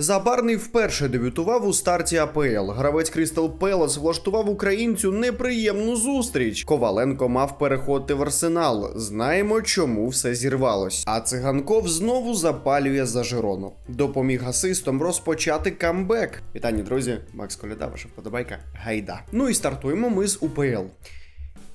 Забарний вперше дебютував у старті АПЛ. Гравець Крістал Пелас влаштував українцю неприємну зустріч. Коваленко мав переходити в арсенал. Знаємо, чому все зірвалось. А циганков знову запалює за Жирону. Допоміг асистам розпочати камбек. Вітання, друзі, Макс Коляда, ваша вподобайка. Гайда. Ну і стартуємо ми з УПЛ.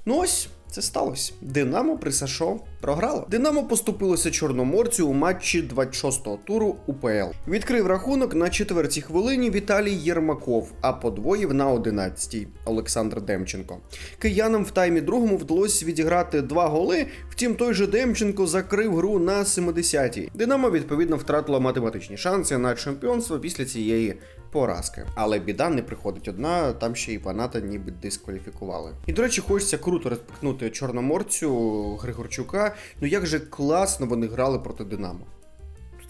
Ну ось. Це сталося. Динамо при Сашо програло. Динамо поступилося чорноморцю у матчі 26-го туру УПЛ. Відкрив рахунок на четвертій хвилині Віталій Єрмаков, а подвоїв на 11-й Олександр Демченко. Киянам в таймі другому вдалося відіграти два голи. Втім, той же Демченко закрив гру на 70-й. Динамо відповідно втратило математичні шанси на чемпіонство після цієї поразки. Але біда не приходить одна, там ще і Паната ніби дискваліфікували. І до речі, хочеться круто респектнути чорноморцю Григорчука. Ну як же класно вони грали проти Динамо.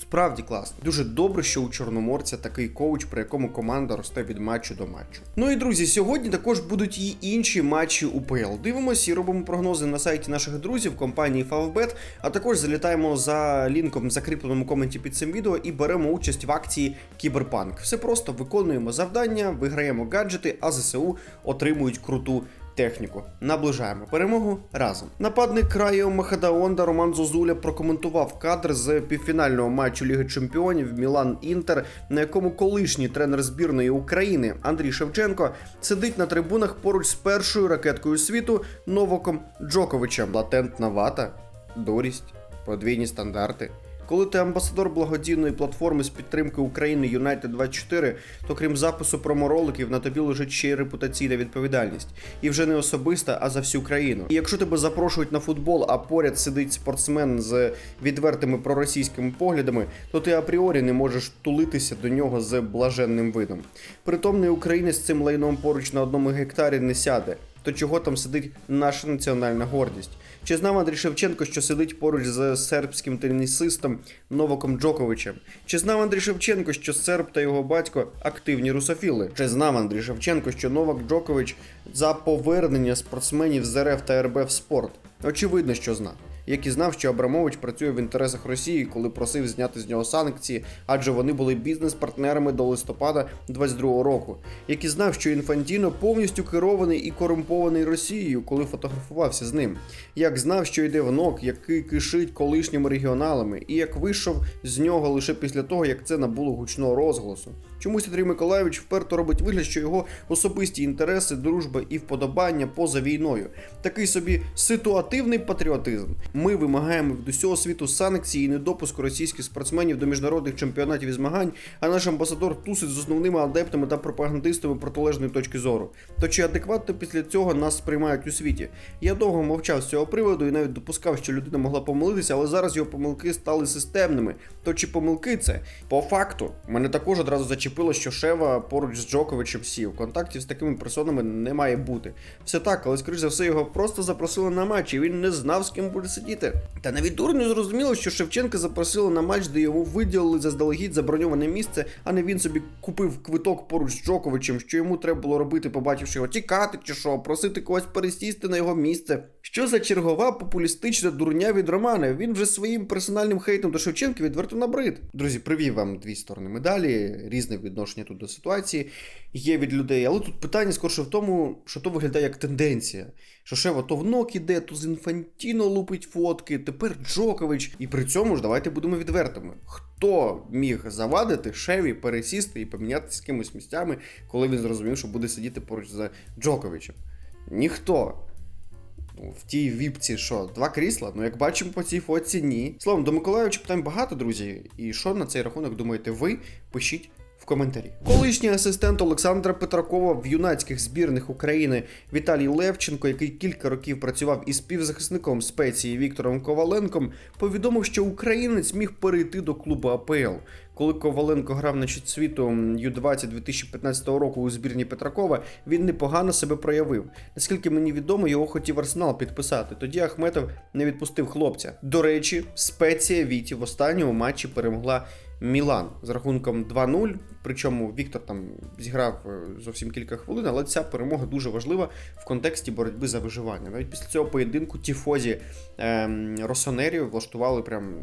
Справді класно. Дуже добре, що у Чорноморця такий коуч, при якому команда росте від матчу до матчу. Ну і друзі, сьогодні також будуть і інші матчі УПЛ. Дивимося і робимо прогнози на сайті наших друзів компанії Favbet, а також залітаємо за лінком в закріпленому коменті під цим відео і беремо участь в акції Кіберпанк. Все просто виконуємо завдання, виграємо гаджети, а ЗСУ отримують круту техніку. Наближаємо перемогу разом. Нападник краю Махадаонда Роман Зозуля прокоментував кадр з півфінального матчу Ліги Чемпіонів Мілан Інтер, на якому колишній тренер збірної України Андрій Шевченко сидить на трибунах поруч з першою ракеткою світу Новаком Джоковичем. Латентна вата, дурість, подвійні стандарти. Коли ти амбасадор благодійної платформи з підтримки України United 24, то крім запису промороликів, на тобі лежить ще й репутаційна відповідальність. І вже не особиста, а за всю країну. І якщо тебе запрошують на футбол, а поряд сидить спортсмен з відвертими проросійськими поглядами, то ти апріорі не можеш тулитися до нього з блаженним видом. Притомний українець цим лайном поруч на одному гектарі не сяде. То чого там сидить наша національна гордість? Чи знав Андрій Шевченко, що сидить поруч з сербським тенісистом Новаком Джоковичем? Чи знав Андрій Шевченко, що серб та його батько активні русофіли? Чи знав Андрій Шевченко, що Новак Джокович за повернення спортсменів з РФ та РБ в спорт? Очевидно, що знав. Як і знав, що Абрамович працює в інтересах Росії, коли просив зняти з нього санкції, адже вони були бізнес-партнерами до листопада 22-го року. Як і знав, що Інфантіно повністю керований і корумпований Росією, коли фотографувався з ним. Як знав, що йде внок, який кишить колишніми регіоналами, і як вийшов з нього лише після того, як це набуло гучного розголосу. Чомусь Андрій Миколайович вперто робить вигляд, що його особисті інтереси, дружба і вподобання поза війною. Такий собі ситуативний патріотизм. Ми вимагаємо від усього світу санкцій і недопуску російських спортсменів до міжнародних чемпіонатів і змагань, а наш амбасадор тусить з основними адептами та пропагандистами протилежної точки зору. То чи адекватно після цього нас сприймають у світі? Я довго мовчав з цього приводу і навіть допускав, що людина могла помилитися, але зараз його помилки стали системними. То чи помилки це? По факту, мене також одразу зачепило, що Шева поруч з Джоковичем сів. Контактів з такими персонами не має бути. Все так, але скоріш за все його просто запросили на матч, і він не знав, з ким буде сидіти. Та навіть дурню зрозуміло, що Шевченка запросили на матч, де йому виділили заздалегідь заброньоване місце, а не він собі купив квиток поруч з Джоковичем, що йому треба було робити, побачивши його тікати чи що, просити когось пересісти на його місце. Що за чергова популістична дурня від Романа? Він вже своїм персональним хейтом до Шевченка відверто набрид. Друзі, привів вам дві сторони медалі, різне відношення тут до ситуації є від людей. Але тут питання скорше в тому, що то виглядає як тенденція. Що Шева то в нок іде, то з Інфантіно лупить фотки, тепер Джокович. І при цьому ж давайте будемо відвертими. Хто міг завадити Шеві пересісти і помінятися з кимось місцями, коли він зрозумів, що буде сидіти поруч з Джоковичем? Ніхто. Ну, в тій віпці що, два крісла? Ну, як бачимо по цій фотці, ні. Словом, до Миколаївича питань багато, друзі. І що на цей рахунок думаєте ви? Пишіть в коментарі. Колишній асистент Олександра Петракова в юнацьких збірних України Віталій Левченко, який кілька років працював із співзахисником спеції Віктором Коваленком, повідомив, що українець міг перейти до клубу АПЛ. Коли Коваленко грав на світу Ю-20 2015 року у збірні Петракова, він непогано себе проявив. Наскільки мені відомо, його хотів Арсенал підписати. Тоді Ахметов не відпустив хлопця. До речі, спеція Віті в останньому матчі перемогла Мілан з рахунком 2-0. Причому Віктор там зіграв е, зовсім кілька хвилин, але ця перемога дуже важлива в контексті боротьби за виживання. Навіть після цього поєдинку Тіфозі ем, Росонері влаштували прям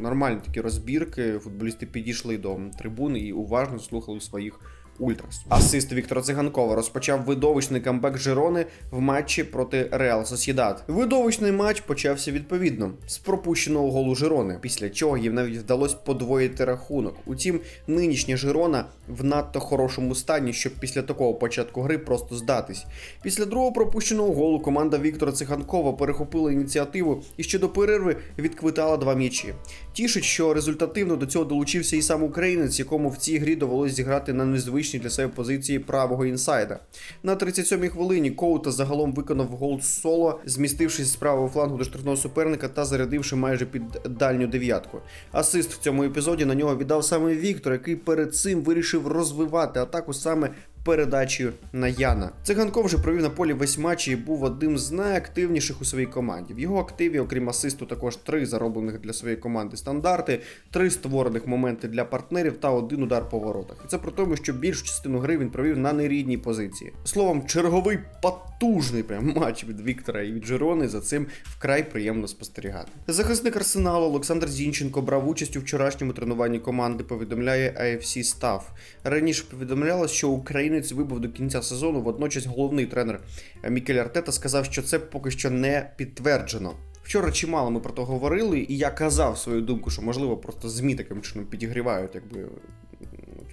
нормальні такі розбірки. Футболісти підійшли до трибуни і уважно слухали своїх. Ультрас. Асист Віктора Циганкова розпочав видовищний камбек Жирони в матчі проти Реал Сосідат. Видовищний матч почався відповідно з пропущеного голу Жирони, після чого їм навіть вдалося подвоїти рахунок. Утім, нинішня Жирона в надто хорошому стані, щоб після такого початку гри просто здатись. Після другого пропущеного голу команда Віктора Циганкова перехопила ініціативу і ще до перерви відквитала два м'ячі. Тішить, що результативно до цього долучився і сам українець, якому в цій грі довелось зіграти на незвичній для себе позиції правого інсайда. На 37-й хвилині Коута загалом виконав гол соло, змістившись з правого флангу до штрафного суперника та зарядивши майже під дальню дев'ятку. Асист в цьому епізоді на нього віддав саме Віктор, який перед цим вирішив розвивати атаку саме передачею на Яна. Циганков вже провів на полі весь матч і був одним з найактивніших у своїй команді. В його активі, окрім асисту, також три зароблених для своєї команди стандарти, три створених моменти для партнерів та один удар по воротах. І це при тому, що більшу частину гри він провів на нерідній позиції. Словом, черговий потужний прям матч від Віктора і від Жирони. За цим вкрай приємно спостерігати. Захисник арсеналу Олександр Зінченко брав участь у вчорашньому тренуванні команди. Повідомляє AFC Став. Раніше повідомлялось, що українець вибув до кінця сезону. Водночас головний тренер Мікель Артета сказав, що це поки що не підтверджено. Вчора чимало ми про то говорили, і я казав свою думку, що можливо просто змі таким чином підігрівають, якби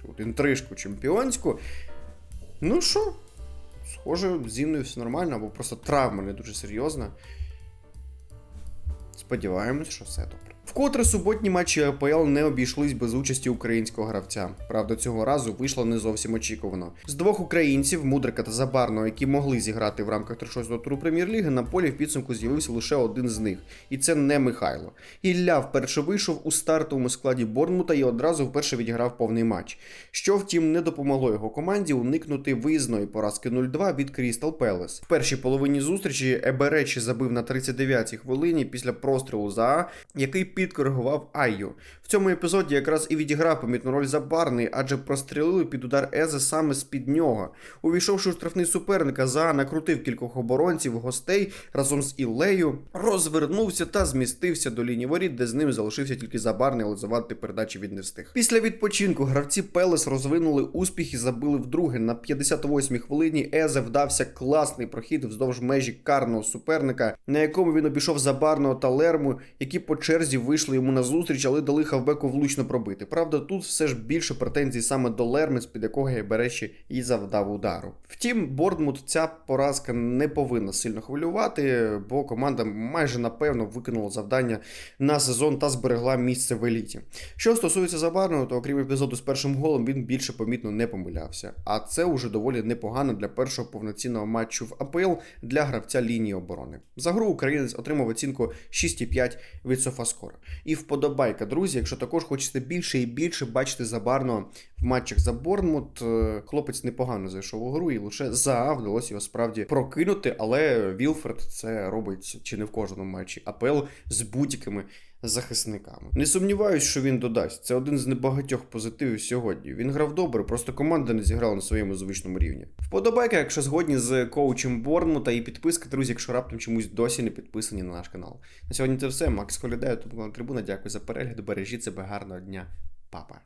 от інтрижку чемпіонську. Ну що, схоже, з Інною все нормально, або просто травма не дуже серйозна. Сподіваємось, що все добре. Вкотре суботні матчі АПЛ не обійшлись без участі українського гравця. Правда, цього разу вийшло не зовсім очікувано. З двох українців, Мудрика та Забарного, які могли зіграти в рамках 36-го туру прем'єр-ліги, на полі в підсумку з'явився лише один з них, і це не Михайло. Ілля вперше вийшов у стартовому складі Борнмута і одразу вперше відіграв повний матч. Що, втім, не допомогло його команді уникнути виїзної поразки 0-2 від Крістал Пелес. В першій половині зустрічі Еберечі забив на 39-й хвилині після прострілу за який підкоригував Айю. В цьому епізоді якраз і відіграв помітну роль Забарний, адже прострілили під удар Езе саме з-під нього. Увійшовши у штрафний суперника, за накрутив кількох оборонців гостей разом з Іллею, розвернувся та змістився до лінії воріт, де з ним залишився тільки Забарний, але завадити передачі він не встиг. Після відпочинку гравці Пелес розвинули успіх і забили вдруге. На 58-й хвилині Езе вдався класний прохід вздовж межі карного суперника, на якому він обійшов Забарного та Лерму, які по черзі вийшли йому на зустріч, але дали хавбеку влучно пробити. Правда, тут все ж більше претензій саме до Лерми, з-під якого Береші і завдав удару. Втім, Бордмут ця поразка не повинна сильно хвилювати, бо команда майже напевно виконала завдання на сезон та зберегла місце в еліті. Що стосується Забарного, то окрім епізоду з першим голом, він більше помітно не помилявся. А це уже доволі непогано для першого повноцінного матчу в АПЛ для гравця лінії оборони. За гру українець отримав оцінку 6,5 від Софаскор. І вподобайка, друзі, якщо також хочете більше і більше бачити забарно в матчах за Борнмут, е, хлопець непогано зайшов у гру, і лише за вдалося його справді прокинути, але Вілфред це робить чи не в кожному матчі. АПЛ з будь-якими захисниками. Не сумніваюсь, що він додасть. Це один з небагатьох позитивів сьогодні. Він грав добре, просто команда не зіграла на своєму звичному рівні. Вподобайка, якщо згодні з коучем Борнмута, і підписка, друзі, якщо раптом чомусь досі не підписані на наш канал. На сьогодні це все. Макс Колідею, тут була трибуна. Дякую за перегляд. Бережіть себе гарного дня, папа.